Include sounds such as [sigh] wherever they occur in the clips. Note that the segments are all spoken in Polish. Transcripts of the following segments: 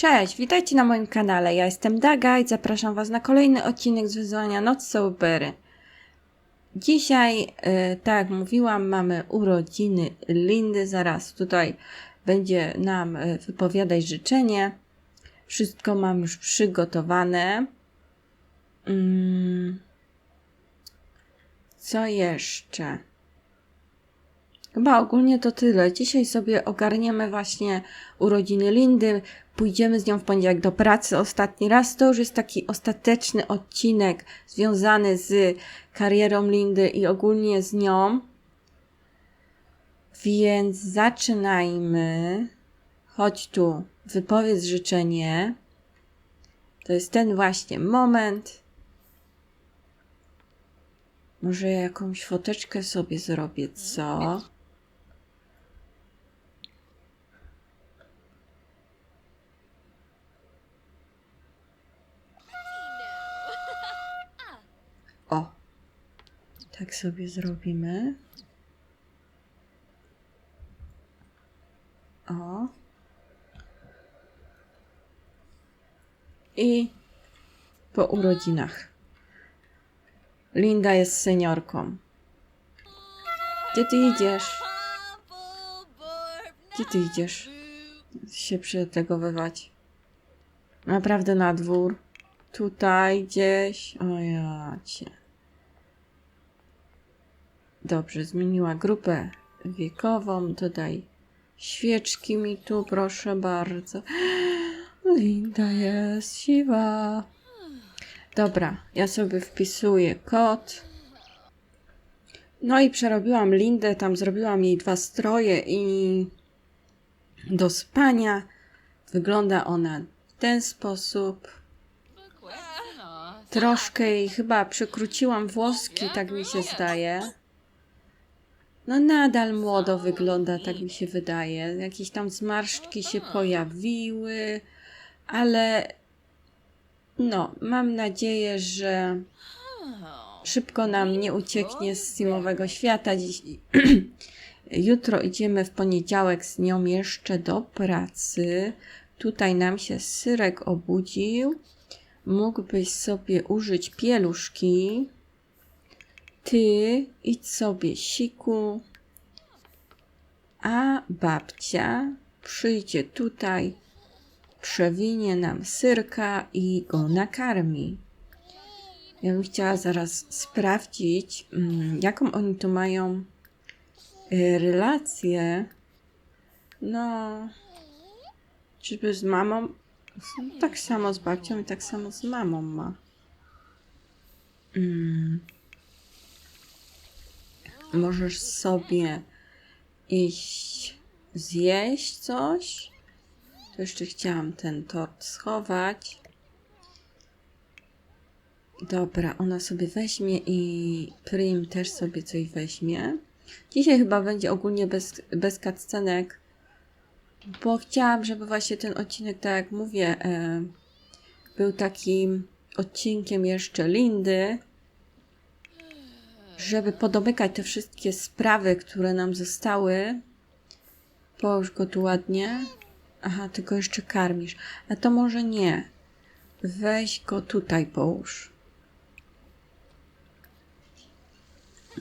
Cześć, witajcie na moim kanale. Ja jestem Daga i zapraszam Was na kolejny odcinek z wyzwania Noc Sobery. Dzisiaj, e, tak jak mówiłam, mamy urodziny Lindy. Zaraz tutaj będzie nam e, wypowiadać życzenie. Wszystko mam już przygotowane. Mm. Co jeszcze? Chyba ogólnie to tyle. Dzisiaj sobie ogarniemy właśnie urodziny Lindy. Pójdziemy z nią w poniedziałek do pracy ostatni raz. To już jest taki ostateczny odcinek związany z karierą Lindy i ogólnie z nią. Więc zaczynajmy. Chodź tu, wypowiedz życzenie. To jest ten właśnie moment. Może ja jakąś foteczkę sobie zrobię, co? O, tak sobie zrobimy. O. I po urodzinach. Linda jest seniorką. Gdzie ty idziesz? Gdzie ty idziesz? Się przetegowywać. Naprawdę na dwór. Tutaj gdzieś. O ja cię. Dobrze, zmieniła grupę wiekową. Dodaj świeczki mi tu, proszę bardzo. [gasps] Linda jest siwa. Dobra, ja sobie wpisuję kod. No i przerobiłam Lindę, tam zrobiłam jej dwa stroje i do spania. Wygląda ona w ten sposób. Troszkę jej chyba przykróciłam włoski, tak mi się zdaje. No nadal młodo wygląda, tak mi się wydaje. Jakieś tam zmarszczki się pojawiły, ale no, mam nadzieję, że szybko nam nie ucieknie z Simowego świata. Dziś, [clears throat] jutro idziemy w poniedziałek z nią jeszcze do pracy. Tutaj nam się Syrek obudził. Mógłbyś sobie użyć pieluszki. Ty idź sobie siku. A babcia przyjdzie tutaj przewinie nam syrka i go nakarmi. Ja bym chciała zaraz sprawdzić, mm, jaką oni tu mają y, relację. No, czyby z mamą, tak samo z babcią i tak samo z mamą ma. Mm. Możesz sobie iść zjeść coś. To jeszcze chciałam ten tort schować. Dobra, ona sobie weźmie i Prim też sobie coś weźmie. Dzisiaj chyba będzie ogólnie bez, bez cutscenek, bo chciałam, żeby właśnie ten odcinek, tak jak mówię, e, był takim odcinkiem jeszcze Lindy, żeby podomykać te wszystkie sprawy, które nam zostały. Połóż go tu ładnie. Aha, ty go jeszcze karmisz. A to może nie. Weź go tutaj połóż.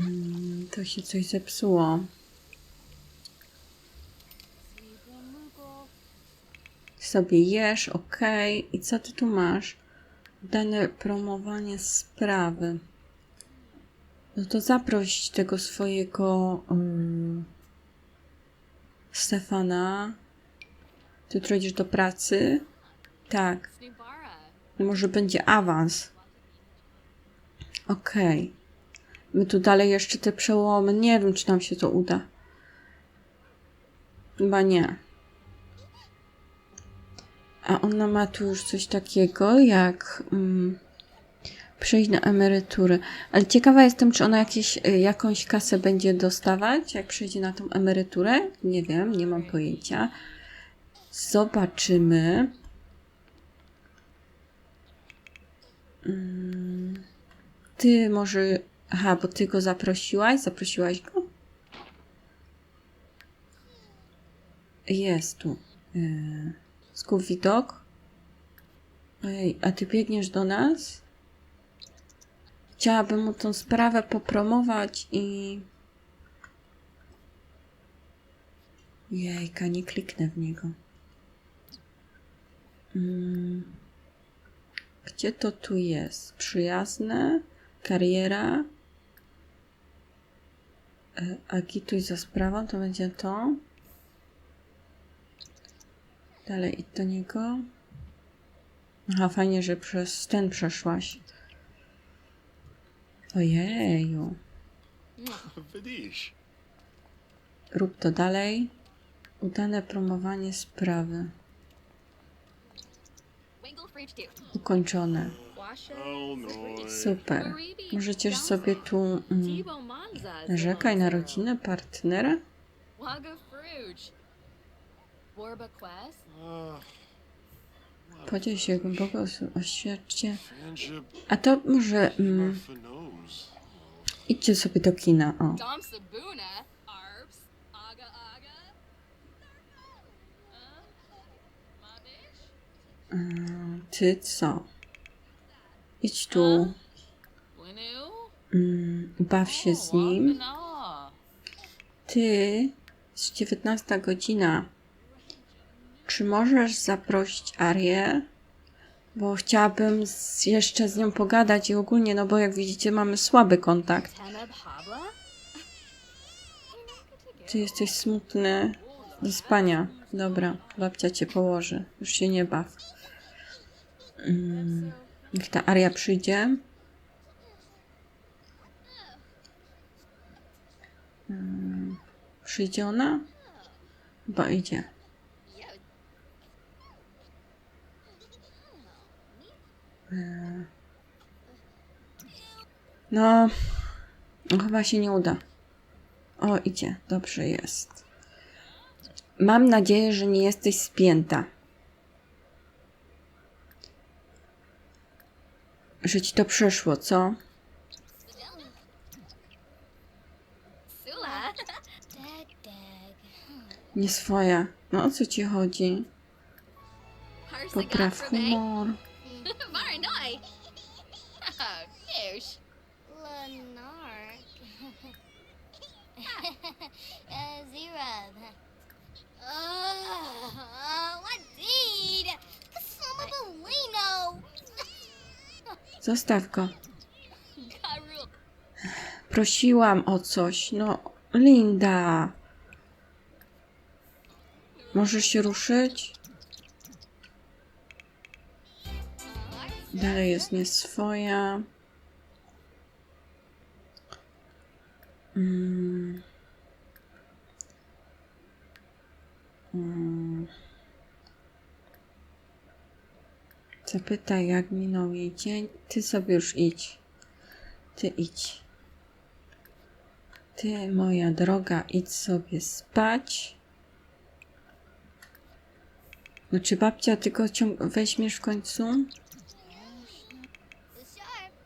Mm, to się coś zepsuło. Sobie jesz, ok. I co ty tu masz? Dane promowanie sprawy. No to zaproś tego swojego um, Stefana. Ty idziesz do pracy? Tak. Może będzie awans. Okej. Okay. My tu dalej jeszcze te przełomy. Nie wiem, czy nam się to uda. Chyba nie. A ona ma tu już coś takiego jak um, przejść na emeryturę. Ale ciekawa jestem, czy ona jakieś, y, jakąś kasę będzie dostawać, jak przejdzie na tą emeryturę. Nie wiem, nie mam pojęcia. Zobaczymy. Mm, ty może. Aha, bo ty go zaprosiłaś? Zaprosiłaś go? Jest tu. Skup widok. Ojej, a ty biegniesz do nas? Chciałabym mu tą sprawę popromować i... Jejka, nie kliknę w niego. Mm. Gdzie to tu jest? Przyjazne? Kariera? E, Agituj za sprawą, to będzie to. Dalej idź do niego. Aha, fajnie, że przez ten przeszłaś. Ojeju. Vidish. Rób to dalej. Udane promowanie sprawy. Ukończone. Super. Możecie sobie tu mm, narzekaj na rodzinę partnera? Podziel się głęboko, oświadczcie. A to może mm. Idźcie sobie do kina. O. Mm, Ty co? Idź tu. Mm, baw się z nim. Ty, jest 19 godzina. Czy możesz zaprosić Arię? Bo chciałabym z, jeszcze z nią pogadać i ogólnie, no bo jak widzicie, mamy słaby kontakt. Ty jesteś smutny do spania. Dobra, babcia cię położy. Już się nie baw. Mm, niech ta Aria przyjdzie. Mm, przyjdzie ona? Chyba idzie. E, No, no, chyba się nie uda. O, idzie. Dobrze jest. Mam nadzieję, że nie jesteś spięta. Że ci to przeszło, co? Nie swoja. No o co ci chodzi? Popraw humor. Zostaw go. Prosiłam o coś. No, Linda. Możesz się ruszyć? Dalej jest nieswoja. Mm. Zapytaj, jak minął jej dzień. Ty sobie już idź. Ty idź. Ty, moja droga, idź sobie spać. No czy babcia tylko weźmiesz w końcu?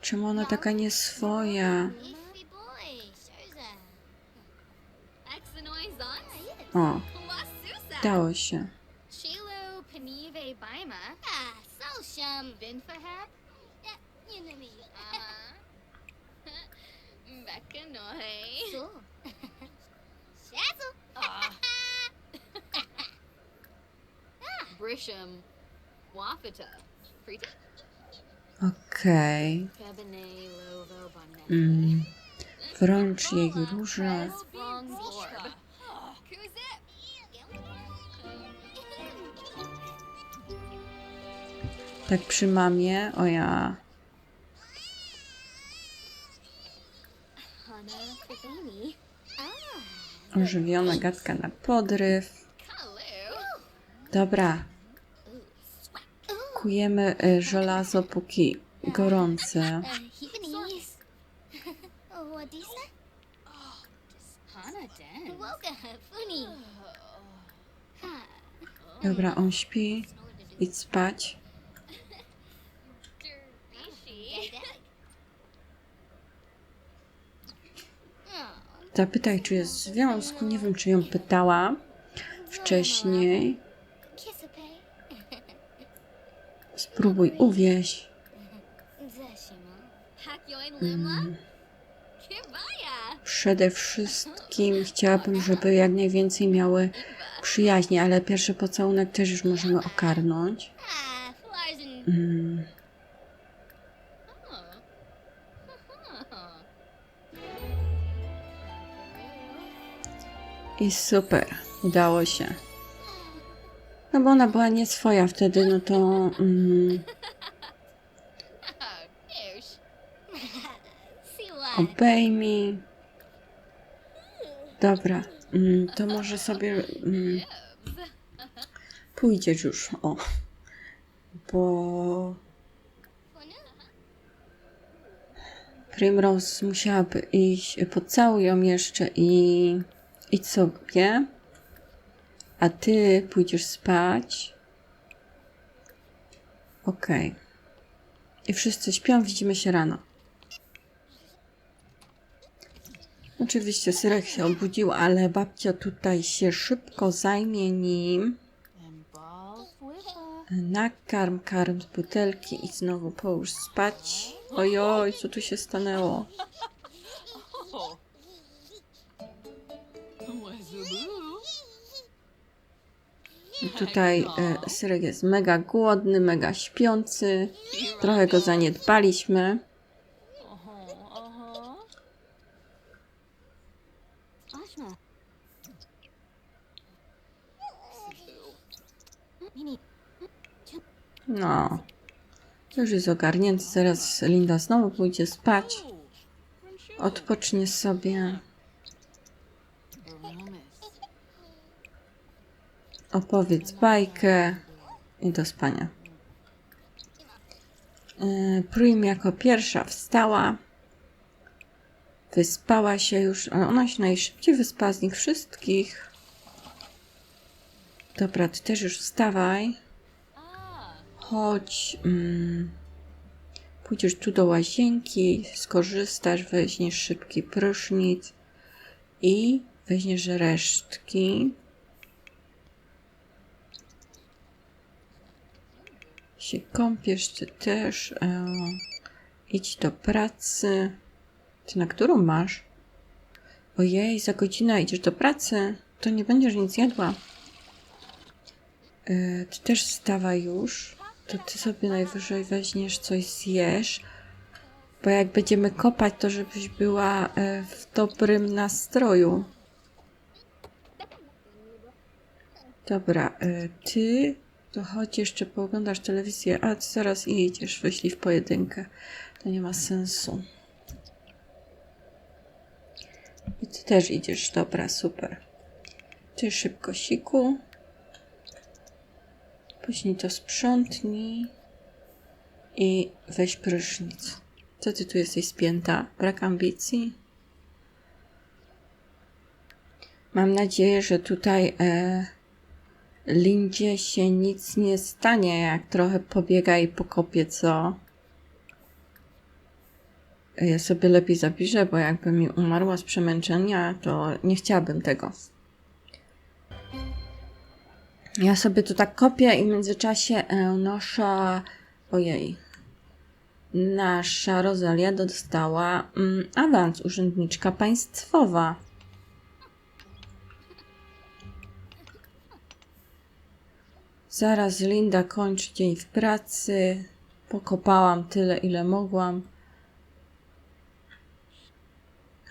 Czemu ona taka nieswoja? O, dało się. Ruben Fahad? Yeah, yun na yun. Aha. Bakanoy. So. Ah. Brisham. Wafita. Frita. Okej. Cabernet Lovo Bonnet. Mm. Wrong door. Tak przy mamie. O ja. Ożywiona gadka na podryw. Dobra. Kujemy y, żelazo póki gorące. Dobra, on śpi. Idź spać. Zapytaj, czy jest w związku. Nie wiem, czy ją pytała wcześniej. Spróbuj uwieść. Kibaya! Przede wszystkim chciałabym, żeby jak najwięcej miały przyjaźni, ale pierwszy pocałunek też już możemy okarnąć. Ah, I super, udało się. No bo ona była nie swoja wtedy, no to mm. Dobra, mm, to może sobie mm, pójdziesz już, o. Bo Primrose musiałaby iść, pocałuj ją jeszcze i idź sobie. A ty pójdziesz spać. Okej. I wszyscy śpią, widzimy się rano. Oczywiście Syrek się obudził, ale babcia tutaj się szybko zajmie nim. Nakarm, karm z butelki i znowu połóż spać. Ojoj, co tu się stanęło? I tutaj e, Syrek jest mega głodny, mega śpiący. Trochę go zaniedbaliśmy. No. Już jest ogarnięty. Zaraz Linda znowu pójdzie spać. Odpocznie sobie. Opowiedz bajkę i do spania. Yy, Prim jako pierwsza wstała. Wyspała się już, ale ona się najszybciej wyspała z nich wszystkich. Dobra, ty też już wstawaj. Chodź. Mm, pójdziesz tu do łazienki, skorzystasz, weźmiesz szybki prysznic i weźmiesz resztki. Się kąpiesz, ty też. E, idź do pracy. Ty na którą masz? Ojej, za godzinę idziesz do pracy. To nie będziesz nic jadła. E, ty też wstawaj już. To ty sobie najwyżej weźmiesz coś zjesz. Bo jak będziemy kopać, to żebyś była e, w dobrym nastroju. Dobra, e, ty to chodź jeszcze pooglądasz telewizję, a ty zaraz idziesz, wyślij w pojedynkę. To nie ma sensu. I ty też idziesz, dobra, super. Ty szybko siku. Później to sprzątnij i weź prysznic. Co ty tu jesteś spięta? Brak ambicji? Mam nadzieję, że tutaj e, Lindzie się nic nie stanie, jak trochę pobiega i pokopie, co? Ja sobie lepiej zapiszę, bo jakby mi umarła z przemęczenia, to nie chciałabym tego. Ja sobie tu tak kopię i w międzyczasie e, nasza... Ojej. Nasza Rosalia dostała mm, awans urzędniczka państwowa. Zaraz Linda kończy dzień w pracy. Pokopałam tyle, ile mogłam.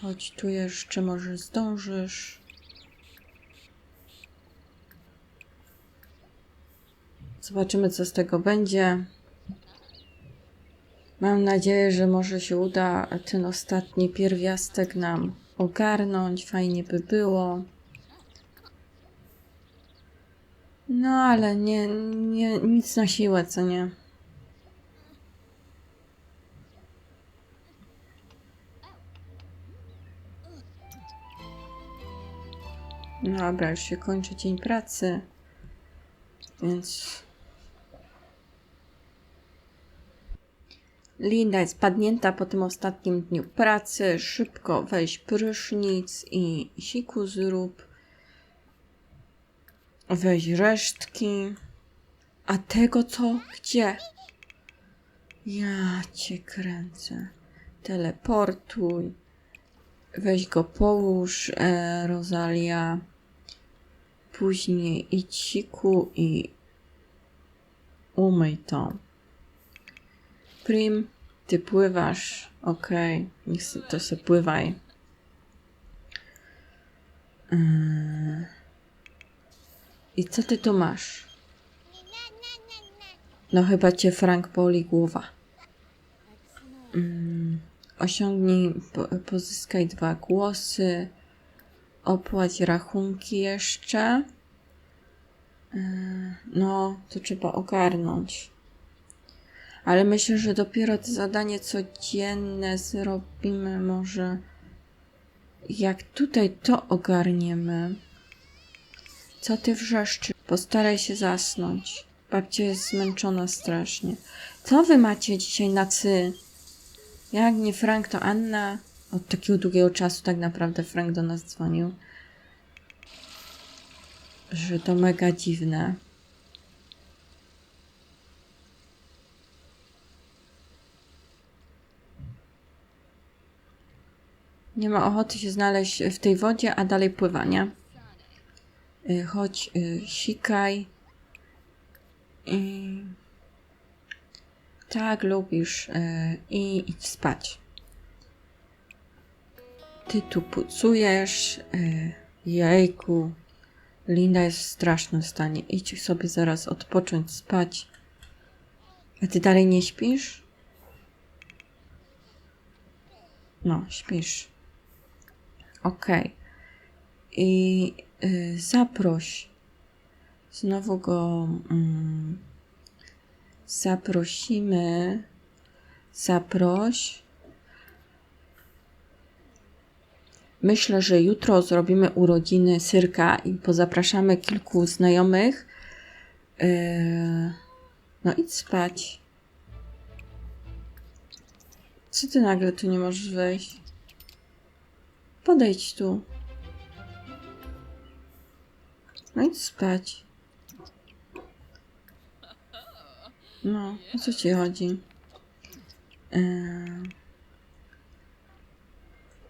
Chodź tu jeszcze, może zdążysz. Zobaczymy, co z tego będzie. Mam nadzieję, że może się uda ten ostatni pierwiastek nam ogarnąć. Fajnie by było. No, ale nie, nie, nic na siłę, co nie? Dobra, już się kończy dzień pracy, więc Linda jest padnięta po tym ostatnim dniu pracy. Szybko weź prysznic i siku zrób. Weź resztki. A tego co? Gdzie? Ja cię kręcę. Teleportuj. Weź go połóż, e, Rosalia. Później idź siku i umyj to. Prim, ty pływasz. Okej, niech se, to se pływaj. Yy. I co ty tu masz? No chyba cię Frank boli głowa. Mm, osiągnij, po, pozyskaj dwa głosy. Opłać rachunki jeszcze. Yy, no, to trzeba ogarnąć. Ale myślę, że dopiero to zadanie codzienne zrobimy może. Jak tutaj to ogarniemy. Co ty wrzeszczy? Postaraj się zasnąć. Babcia jest zmęczona strasznie. Co wy macie dzisiaj na cy? Jak nie Frank, to Anna. Od takiego długiego czasu tak naprawdę Frank do nas dzwonił. Że to mega dziwne. Nie ma ochoty się znaleźć w tej wodzie, a dalej pływania. Y, Chodź, y, sikaj. I... Tak, lubisz. y, I idź spać. Ty tu pucujesz. y, Jejku. Linda jest w strasznym stanie. Idź sobie zaraz odpocząć, spać. A ty dalej nie śpisz? No, śpisz. Okej. I y, zaproś. Znowu go mm, zaprosimy. Zaproś. Myślę, że jutro zrobimy urodziny Syrka i pozapraszamy kilku znajomych. Yy, no idź spać. Co ty nagle tu nie możesz wejść? Podejdź tu. No idź spać. No, o co ci chodzi? Yy...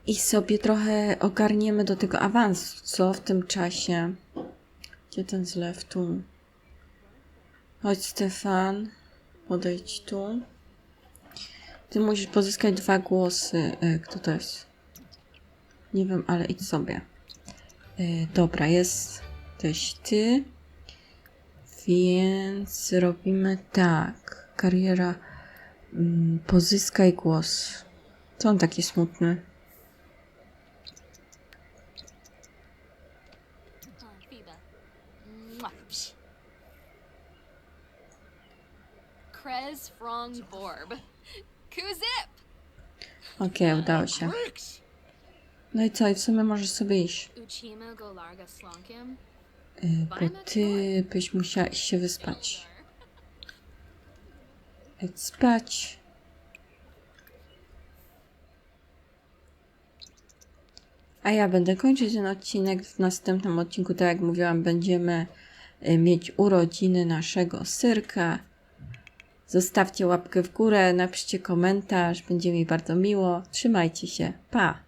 I sobie trochę ogarniemy do tego awansu, co w tym czasie. Gdzie ten zlew? Tu. Chodź, Stefan. Podejdź tu. Ty musisz pozyskać dwa głosy. E, Kto to jest? Nie wiem, ale idź sobie. E, Dobra, jest też ty. Więc robimy tak. Kariera. mm, Pozyskaj głos. Co on taki smutny? Krez Frong Borb. Kuzip! Okej, udało się. No i co? I w sumie możesz sobie iść. Y, Bo ty byś musiała iść się wyspać. Idź spać. A ja będę kończyć ten odcinek. W następnym odcinku, tak jak mówiłam, będziemy y, mieć urodziny naszego Syrka. Zostawcie łapkę w górę, napiszcie komentarz, będzie mi bardzo miło. Trzymajcie się. Pa!